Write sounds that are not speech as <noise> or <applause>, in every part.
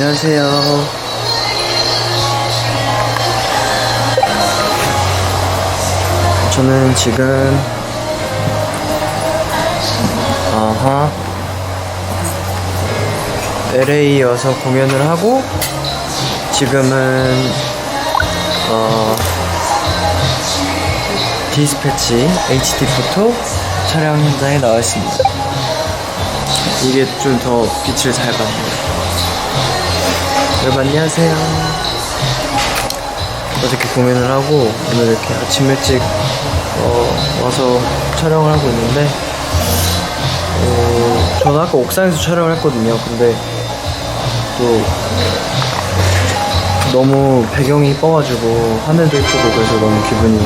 안녕하세요. 저는 지금 아하 LA여서 공연을 하고 지금은 어 디스패치 HD 포토 촬영 현장에 나와 있습니다. 이게 좀 더 빛을 잘 받네요. 여러분 안녕하세요. 어저께 공연을 하고 오늘 이렇게 아침 일찍 어, 와서 촬영을 하고 있는데 어, 저는 아까 옥상에서 촬영을 했거든요. 근데 또 너무 배경이 이뻐가지고 하늘도 이쁘고 그래서 너무 기분이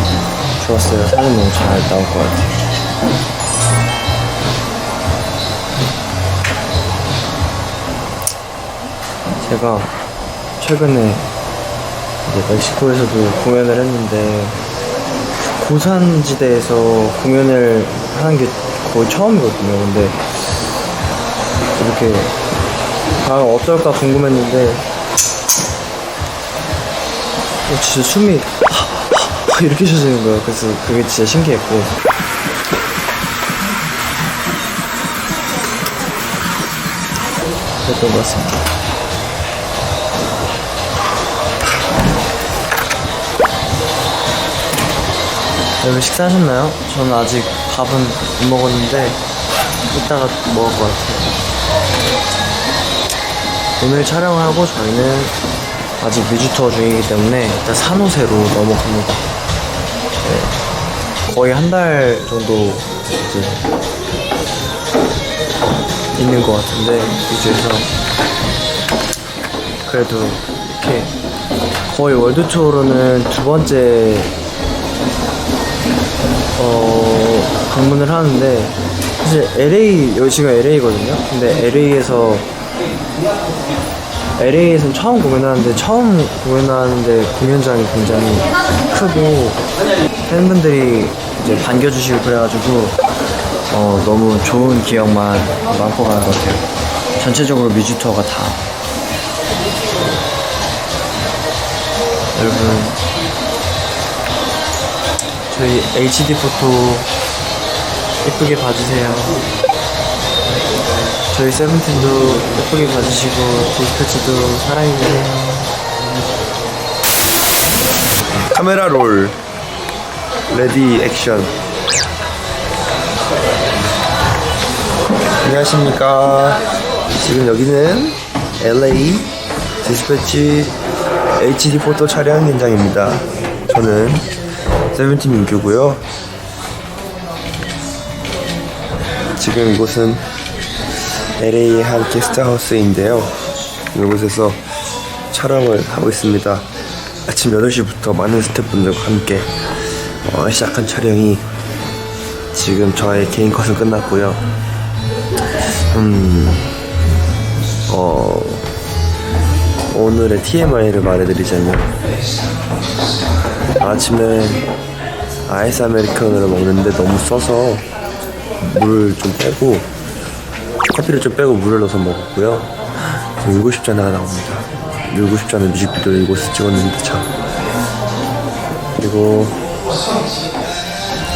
좋았어요. 사진 너무 잘 나올 것 같아요. 제가 최근에 이제 멕시코에서도 공연을 했는데 고산 지대에서 공연을 하는 게 거의 처음이거든요. 근데 이렇게 과연 어떨까 궁금했는데 어, 진짜 숨이 <laughs> 이렇게 쉬어지는 거예요. 그래서 그게 진짜 신기했고 그랬던 것 같습니다. 여러분 식사하셨나요? 저는 아직 밥은 못 먹었는데 이따가 먹을 것 같아요. 오늘 촬영을 하고 저희는 아직 투어 중이기 때문에 일단 산호세로 넘어갑니다. 네. 거의 한 달 정도 이제 있는 것 같은데 뮤직에서 그래도 이렇게 거의 월드 투어로는 두 번째 어, 방문을 하는데 사실 LA 여기가 LA거든요. 근데 LA에서 LA에선 처음 공연하는데 처음 공연하는데 공연장이 굉장히 크고 팬분들이 이제 반겨주시고 그래가지고 어, 너무 좋은 기억만 많고 가는 것 같아요. 전체적으로 투어가 다 여러분 저희 HD 포토 예쁘게 봐주세요. 저희 세븐틴도 예쁘게 봐주시고 디스패치도 사랑해주세요. 카메라 롤 레디 액션 안녕하십니까 지금 여기는 LA 디스패치 HD 포토 촬영 현장입니다 저는 세븐틴 민규고요. 지금 이곳은 LA의 한 게스트하우스인데요. 이곳에서 촬영을 하고 있습니다. 아침 8시부터 많은 스태프분들과 함께 어, 시작한 촬영이 지금 저의 개인 컷은 끝났고요. 음, 어, 오늘의 TMI를 말해드리자면 아침에 아이스 아메리카노를 먹는데 너무 써서 물을 좀 빼고 커피를 좀 빼고 물을 넣어서 먹었고요. 지금 7잔 하나 나옵니다. 7잔의 뮤직비디오를 이곳에서 찍었는데 참. 그리고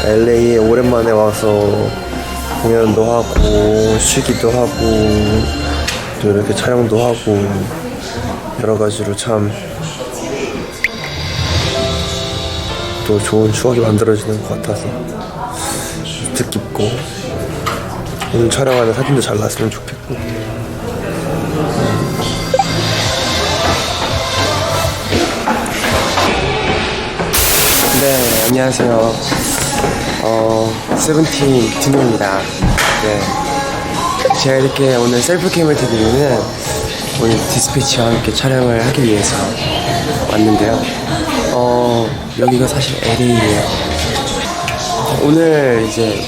LA에 오랜만에 와서 공연도 하고 쉬기도 하고 또 이렇게 촬영도 하고 여러 가지로 참 또 좋은 추억이 만들어지는 것 같아서 뜻깊고 오늘 촬영하는 사진도 잘 났으면 좋겠고 네, 안녕하세요. 어, 세븐틴 디노입니다. 네. 제가 이렇게 오늘 셀프캠을 든 이유는 오늘 디스패치와 함께 촬영을 하기 위해서 왔는데요. 어, 여기가 사실 LA예요. 오늘 이제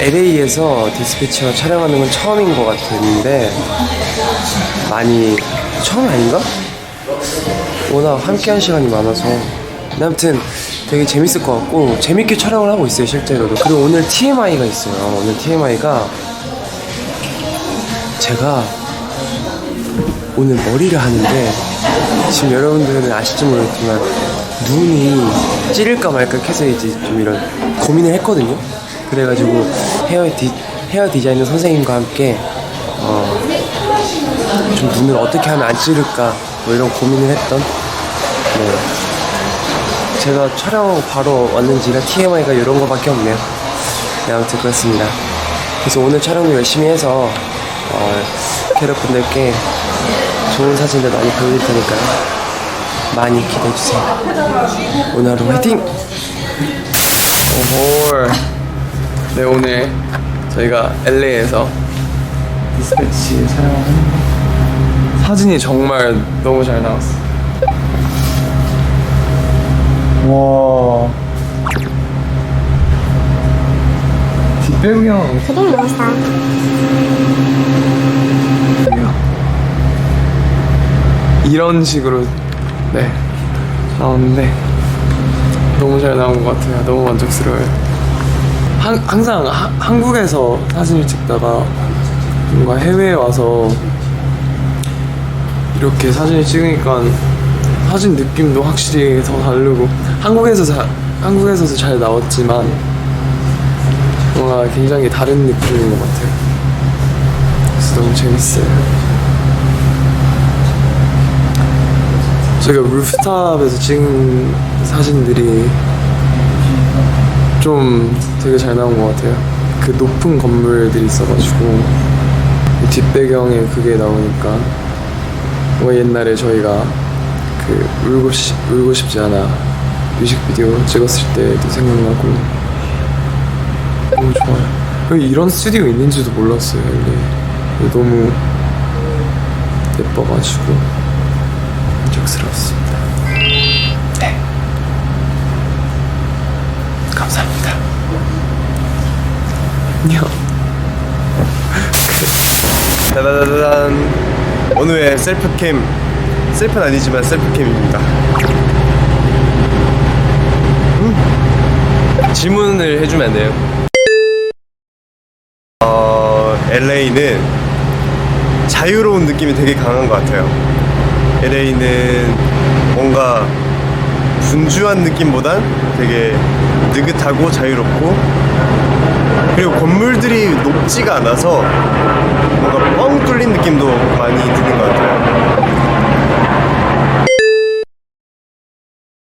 LA에서 디스패치와 촬영하는 건 처음인 것 같은데 많이 처음 아닌가? 워낙 함께한 시간이 많아서 아무튼 되게 재밌을 것 같고 재밌게 촬영을 하고 있어요 실제로도 그리고 오늘 TMI가 있어요 오늘 TMI가 제가 오늘 머리를 하는데 지금 여러분들은 아실지 모르겠지만 눈이 찌를까 말까 해서 이제 좀 이런 고민을 했거든요. 그래가지고 헤어 디 헤어 디자이너 선생님과 함께 어, 좀 눈을 어떻게 하면 안 찌를까 뭐 이런 고민을 했던 네. 제가 촬영 바로 왔는지라 TMI가 이런 거밖에 없네요. 네, 아무튼 그렇습니다. 그래서 오늘 촬영도 열심히 해서 어, 캐럿 분들께 좋은 사진들 많이 보여드릴 테니까요. 많이 기대해주세요. 오늘 하루 화이팅! 오홀. 네, 오늘 저희가 LA에서 디스패치 촬영한 사진이 정말 너무 잘 나왔어. 와. 뒷배경. 되게 멋있다. 이런 식으로 네 나오는데 너무 잘 나온 것 같아요. 너무 만족스러워요. 한, 항상 하- 한국에서 사진을 찍다가 뭔가 해외에 와서 이렇게 사진을 찍으니까 사진 느낌도 확실히 더 다르고 한국에서 자, 한국에서도 잘 나왔지만 뭔가 굉장히 다른 느낌인 것 같아요. 그래서 너무 재밌어요. 저희가 루프탑에서 찍은 사진들이 좀 되게 잘 나온 것 같아요. 그 높은 건물들이 있어가지고 이 뒷배경에 그게 나오니까 뭔가 옛날에 저희가 그 울고, 싶, 울고 싶지 않아 뮤직비디오 찍었을 때도 생각나고 너무 좋아요. 이런 스튜디오 있는지도 몰랐어요. 여기 너무 예뻐가지고 만족스러웠습니다. 네. 감사합니다. 안녕. 짜자자잔 오늘의 셀프캠 셀프는 아니지만 셀프캠입니다 음? 질문을 해주면 안 돼요? 어... LA는 자유로운 느낌이 되게 강한 것 같아요 LA는 뭔가 분주한 느낌보단 되게 느긋하고 자유롭고 그리고 건물들이 높지가 않아서 뭔가 뻥 뚫린 느낌도 많이 드는 것 같아요.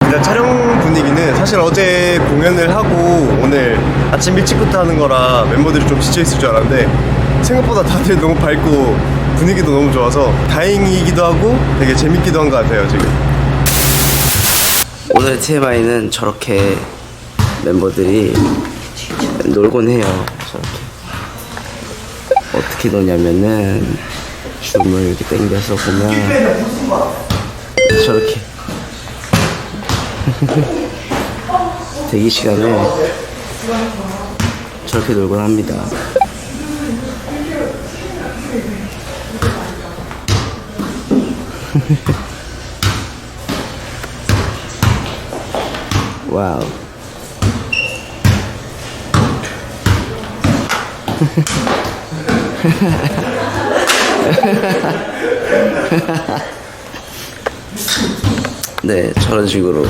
일단 촬영 분위기는 사실 어제 공연을 하고 오늘 아침 일찍부터 하는 거라 멤버들이 좀 지쳐 있을 줄 알았는데 생각보다 다들 너무 밝고 분위기도 너무 좋아서 다행이기도 하고 되게 재밌기도 한 것 같아요 지금. 오늘 TMI는 저렇게 멤버들이 놀곤 해요. 저렇게. 어떻게 노냐면은 줌을 이렇게 당겨서 보면 저렇게 <laughs> 대기 시간에 저렇게 놀곤 합니다. 와우. <laughs> 네, 저런 식으로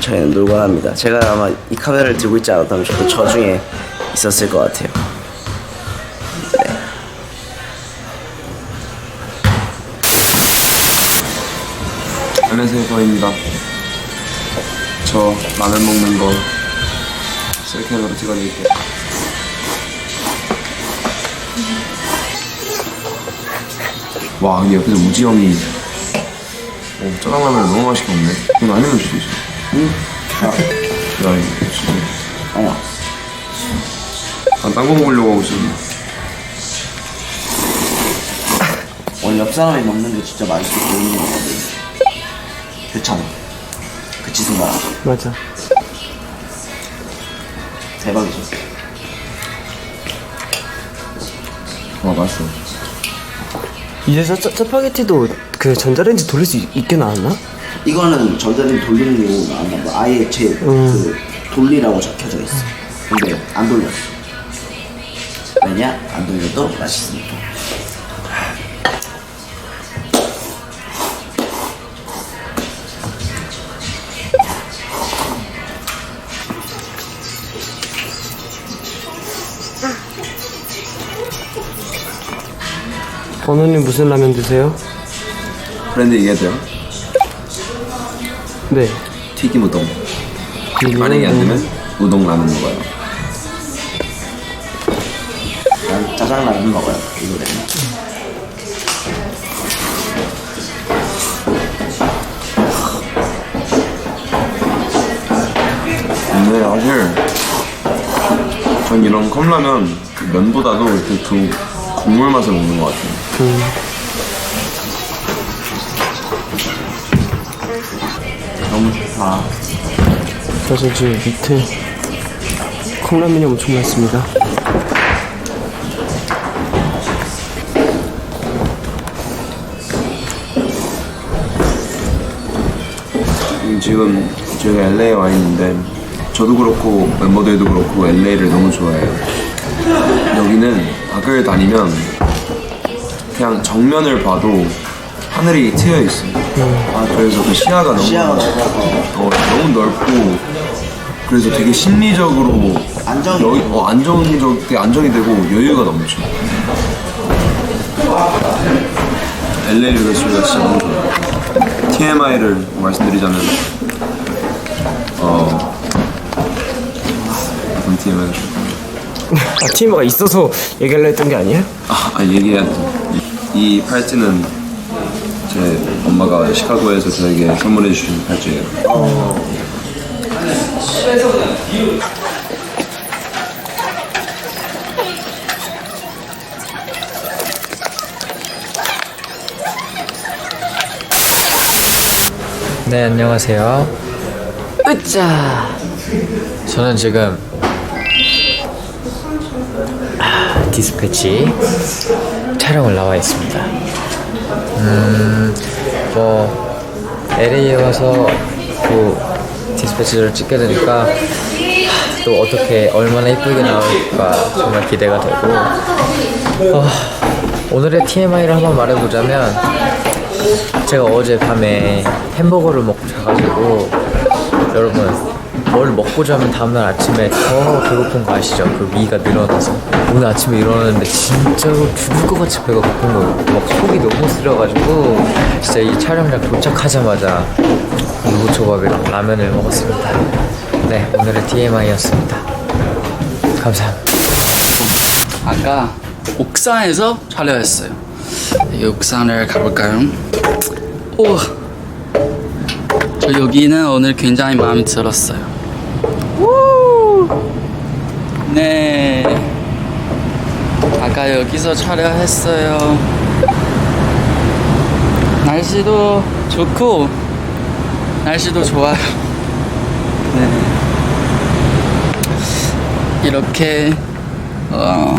저희는 놀곤 합니다. 제가 아마 이 카메라를 들고 있지 않았다면 저도 저 중에 있었을 것 같아요. 안녕하세요, 저입니다. 저 라면 먹는 거 셀카로 찍어드릴게요. 와, 근데 옆에서 우지 형이 어, 짜장 라면을 너무 맛있게 먹네. 이건 아니면 수도 있어. 응? 아, 야, 이거 진짜. 어. 아, 딴거 먹으려고 하고 있었네. 오늘 옆 사람이 먹는 게 진짜 맛있게 보이는 거 같거든. 괜찮아. 그치, 승관아? 맞아. 대박이죠. 와, 맛있어. 이제 짜, 짜, 짜파게티도 그 전자레인지 돌릴 수 있, 게 나왔나? 이거는 전자레인지 돌리는 거 나왔나 봐. 아예 제, 그, 돌리라고 적혀져 있어. 근데 안 돌렸어. 왜냐? 안 돌려도 맛있으니까. 번호님 무슨 라면 드세요? 브랜드 얘기해도 돼요? 네. 튀김 우동. 만약에 안 되면 우동 라면 먹어요. 난 짜장 라면 먹어요 이 노래는 근데 사실 전 이런 컵라면 그 면보다도 이렇게 그 국물 맛을 먹는 것 같아요. 너무 좋다 그래서 지금 밑에 컵라면이 엄청 많습니다. 음, 지금 저희가 LA에 와 있는데 저도 그렇고 멤버들도 그렇고 LA를 너무 좋아해요. 여기는 밖을 다니면 그냥 정면을 봐도 하늘이 트여 있어요. 아, 그래서 그 시야가 너무 어, 너무 넓고 그래서 되게 심리적으로 안정이 여기, 어, 안정적 되게 안정이 되고 여유가 넘쳐. LA를 그래서 저희가 진짜 너무 좋아요. TMI를 말씀드리자면 어 어떤 TMI를 아, TMI가 있어서 얘기하려 했던 게 아니에요? 아, 아 얘기해야지. 이, 이 팔찌는 제 엄마가 시카고에서 저에게 선물해 주신 팔찌예요. 네, 안녕하세요. 으짜! 저는 지금 아, 디스패치 촬영을 나와 있습니다. 음, 뭐 LA에 와서 또 디스패치를 찍게 되니까 또 어떻게 얼마나 이쁘게 나올까 정말 기대가 되고 어, 오늘의 TMI를 한번 말해보자면 제가 어제 밤에 햄버거를 먹고 자가지고 여러분 뭘 먹고 자면 다음날 아침에 더 배고픈 거 아시죠? 그 위가 늘어나서 오늘 아침에 일어났는데 진짜로 죽을 것 같이 배가 고픈 거예요 막 속이 너무 쓰려가지고 진짜 이 촬영장 도착하자마자 유부초밥이랑 라면을 먹었습니다 네 오늘의 TMI였습니다 감사합니다 아까 옥상에서 촬영했어요. 이 옥상을 가볼까요? 오, 저 여기는 오늘 굉장히 마음에 들었어요. 우! 네, 아까 여기서 촬영했어요. 날씨도 좋고 날씨도 좋아요. 네. 이렇게 어,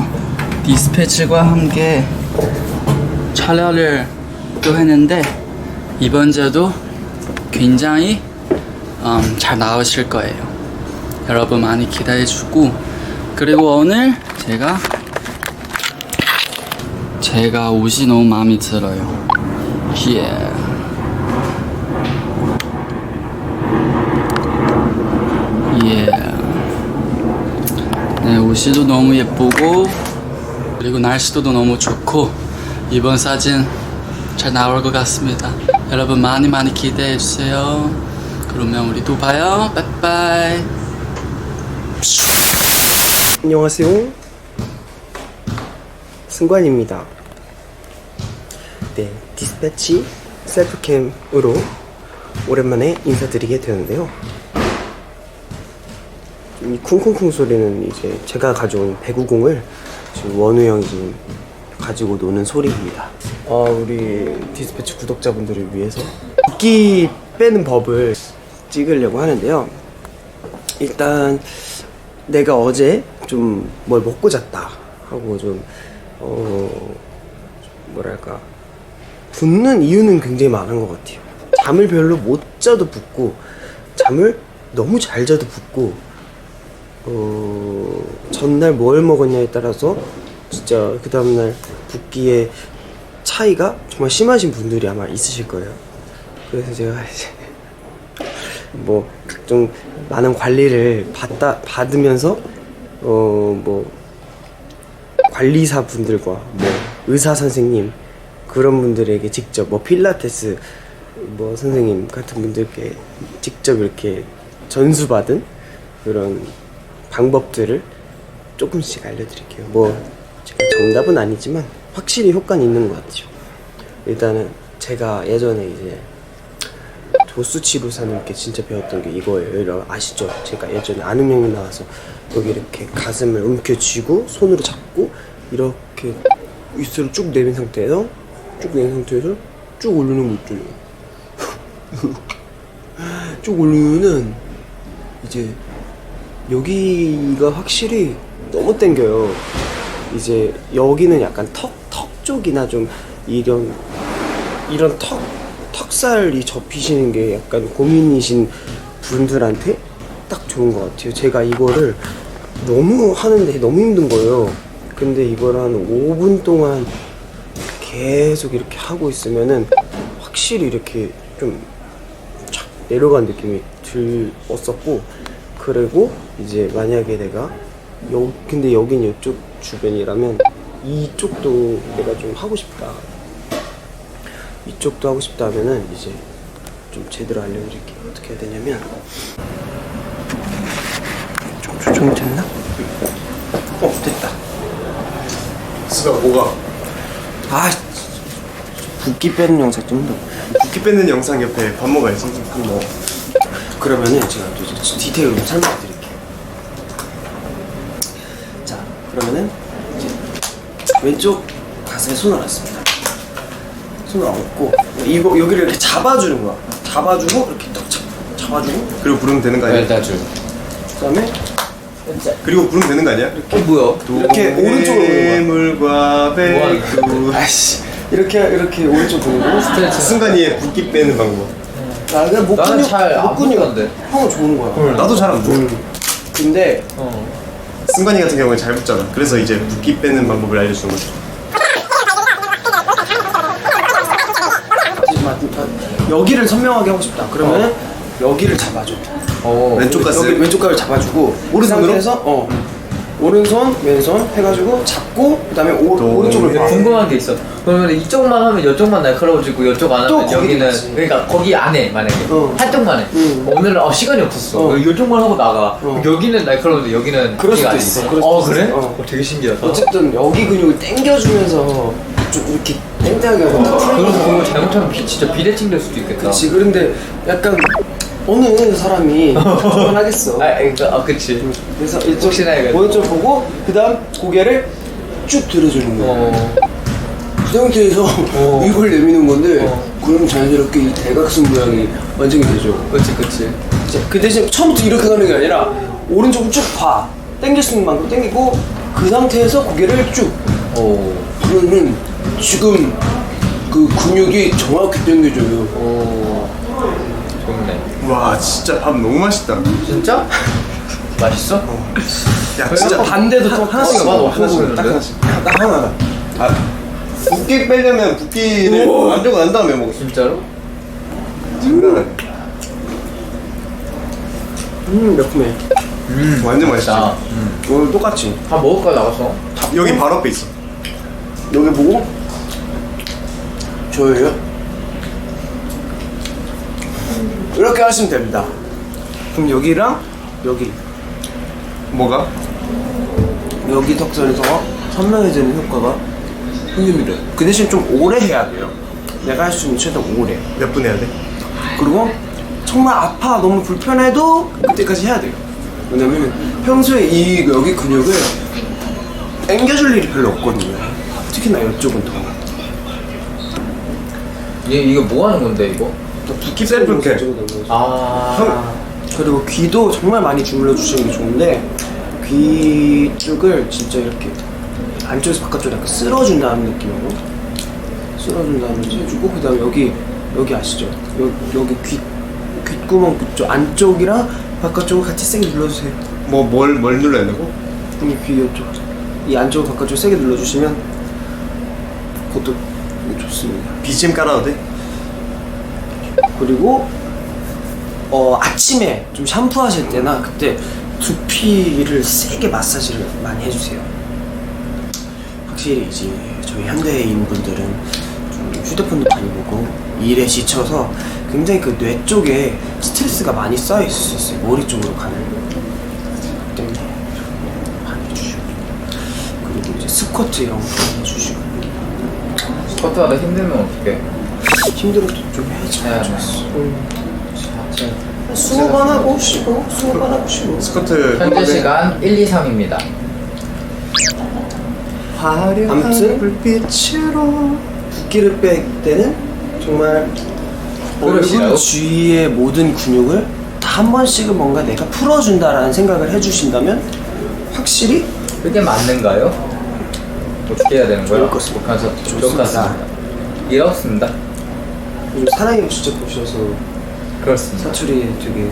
디스패치과 함께 촬영을 또 했는데 이번 주도 굉장히 음, 잘 나오실 거예요. 여러분 많이 기대해 주고 그리고 오늘 제가 제가 옷이 너무 마음에 들어요. 예. 예. 네, 옷이도 너무 예쁘고 그리고 날씨도 너무 좋고 이번 사진 잘 나올 것 같습니다. 여러분 많이 많이 기대해 주세요. 그러면 우리 또 봐요. 빠이빠이. 안녕하세요. 승관입니다. 네, 디스패치 셀프캠으로 오랜만에 인사드리게 되는데요. 이 쿵쿵쿵 소리는 이제 제가 가져온 배구공을 지금 원우 형이 지금 가지고 노는 소리입니다. 어, 우리 디스패치 구독자분들을 위해서 붓기 빼는 법을 찍으려고 하는데요. 일단 내가 어제 좀 뭘 먹고 잤다 하고 좀 어, 뭐랄까 붓는 이유는 굉장히 많은 것 같아요. 잠을 별로 못 자도 붓고 잠을 너무 잘 자도 붓고 어, 전날 뭘 먹었냐에 따라서 진짜 그 다음날 붓기의 차이가 정말 심하신 분들이 아마 있으실 거예요. 그래서 제가 이제 <laughs> 뭐 각종 많은 관리를 받다 받으면서 어 뭐 관리사 분들과 뭐 의사 선생님 그런 분들에게 직접 뭐 필라테스 뭐 선생님 같은 분들께 직접 이렇게 전수받은 그런 방법들을 조금씩 알려드릴게요. 뭐 제가 정답은 아니지만 확실히 효과는 있는 것 같아요. 일단은 제가 예전에 이제 도수 치료사님께 진짜 배웠던 게 이거예요. 아시죠? 제가 예전에 아는 형이 나와서 여기 이렇게 가슴을 움켜쥐고 손으로 잡고 이렇게 윗으로 쭉 내민 상태에서 쭉 내민 상태에서 쭉 올리는 거 있잖아요. <laughs> 쭉 올리면은 이제 여기가 확실히 너무 땡겨요. 이제 여기는 약간 턱, 턱 쪽이나 좀 이런 이런 턱 턱살이 접히시는 게 약간 고민이신 분들한테 딱 좋은 것 같아요. 제가 이거를 너무 하는데 너무 힘든 거예요. 근데 이걸 한 5분 동안 계속 이렇게 하고 있으면은 확실히 이렇게 좀 착 내려간 느낌이 들었었고 그리고 이제 만약에 내가 여 근데 여긴 이쪽 주변이라면 이쪽도 내가 좀 하고 싶다 이쪽도 하고 싶다 하면은 이제 좀 제대로 알려드릴게요 어떻게 해야 되냐면 좀 됐나? 어 됐다 수가 뭐가? 아 붓기 빼는 영상 좀더 붓기 뺏는 영상 옆에 밥 먹어야지. 뭐 그러면은 제가 또 이제 디테일로 좀 설명해 드릴게요. 자, 그러면은 이제 왼쪽 가슴에 손을 얹습니다. 손을 얹고 이거 여기를 이렇게 잡아주는 거야. 잡아주고 이렇게 딱 잡, 잡아주고 그리고 부르면 되는 거 아니야? 그다음에 그리고 부르면 되는 거 아니야? 이렇게 오른쪽으로 오는 물과 백두. 아이씨 이렇게 이렇게 오른쪽 보는 거. 순간이에 붓기 빼는 방법. 나 그냥 목 나는 근육 잘안 목 근육 붙던데. 형은 좋은 거야. 나도 잘안 돼. 음. 근데 승관이 같은 경우는 잘 붙잖아. 그래서 이제 붓기 빼는 방법을 알려주는 거지. 여기를 선명하게 하고 싶다. 그러면은 여기를 잡아줘. 왼쪽 가슴. 여기 왼쪽 가을 잡아주고 오른손으로? 그 상태에서 어 오른손 왼손 해가지고 잡고 그다음에 오, 또 오른쪽을 봐. 궁금한 게 있어. 그러면 이쪽만 하면 이쪽만 날카로워지고 이쪽 안 또 하면 거기 여기는 있지. 그러니까 거기 안에 만약에 어. 한쪽만 해. 응. 오늘은 어 시간이 없었어. 어. 이쪽만 하고 나가. 어. 여기는 날카로운데 여기는 그럴 수도. 있어. 그럴 어 수도 그래? 있어. 어. 어, 되게 신기하다. 어쨌든 여기 근육을 당겨주면서 좀 이렇게 땡땡하게 하고 그럼 그거 잘못하면 비, 진짜 비대칭 될 수도 있겠다. 그렇지 그런데 약간 어느 사람이 저건 하겠어. 아, 그러니까 아, 그치. 그래서 이쪽 혹시나 해가지고. 오른쪽 보고 그다음 고개를 쭉 들어주는 거야. 어. 그 상태에서 이걸 내미는 건데 그럼 자연스럽게 이 대각선 모양이 완성이 되죠. 그치, 그치. 이제 그 대신 처음부터 이렇게 가는 게 아니라 오른쪽을 쭉 봐. 당길 수 있는 만큼 당기고 그 상태에서 고개를 쭉. 오. 그러면 지금 그 근육이 정확히 당겨져요. 오. 와 진짜 밥 너무 맛있다. 진짜? 맛있어? 야 진짜 반대도 또 하나씩 어, 먹어. 맛 하나씩 딱? 하나씩. 딱 하나. 아 붓기 빼려면 붓기를 만들고 난 다음에 먹어. 진짜로? 장난 아니야. 음, 매콤해. 완전 맛있지. 나 오늘 똑같이. 다 먹을까 나가서? 여기 바로 앞에 있어. 여기 보고 저예요. 이렇게 하시면 됩니다. 그럼 여기랑 여기 뭐가? 여기 턱선에서 선명해지는 효과가 생깁니다. 그 대신 좀 오래 해야 돼요. 내가 할 수 있는 최대 오래. 몇 분 해야 돼? 그리고 정말 아파 너무 불편해도 그때까지 해야 돼요. 왜냐면 평소에 이 여기 근육을 당겨줄 일이 별로 없거든요. 특히나 이쪽은 더. 이게 이거 뭐 하는 건데 이거? 붓기 셀프 케어. 아. 그리고 귀도 정말 많이 주물러 주시는 게 좋은데 귀 쪽을 진짜 이렇게 안쪽에서 바깥쪽으로 약간 쓸어준다는 느낌으로 쓸어준 다음에 해주고 그 다음에 여기 여기 아시죠? 여기, 여기 귀 귓구멍 그쪽 안쪽이랑 바깥쪽을 같이 세게 눌러주세요. 뭐뭘 뭘 눌러야 되고? 여기 귀 이쪽 이 안쪽 바깥쪽 세게 눌러주시면 그것도 좋습니다. BGM 깔아도 돼? 그리고 어, 아침에 좀 샴푸하실 때나 그때 두피를 세게 마사지를 많이 해주세요. 확실히 이제 저희 현대인 분들은 좀 휴대폰도 많이 보고 일에 지쳐서 굉장히 그 뇌 쪽에 스트레스가 많이 쌓여 있을 수 있어요. 머리 쪽으로 가는. 그렇기 때문에 많이 해주시고 그리고 이제 스쿼트 이런 거 해주시고 스쿼트 하다 힘들면 어떡해 힘들어도 좀 해야지. 네. 수업안 하고 쉬고 수업안 하고 쉬고 스커트 현재 시간 1, 2, 3입니다 아무튼 불빛으로 붓기를 뺄 때는 정말? 얼굴 주위의 모든 근육을 다 한 번씩은 뭔가 내가 풀어준다라는 생각을 해주신다면 확실히 그게 맞는가요? 어떻게 해야 되는 거예요? 좋을 것 같습니다. 콘서트 좋을 것 좋습니다. 이렇습니다 요즘 사랑의 주제 보셔서 그렇습니다. 사투리에 되게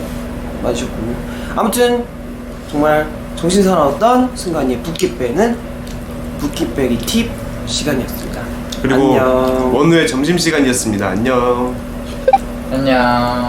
맞으셨군요. 아무튼 정말 정신 사나웠던 순간이 붓기 빼는 붓기 빼기 팁 시간이었습니다. 그리고 안녕. 원우의 점심 시간이었습니다. 안녕. 안녕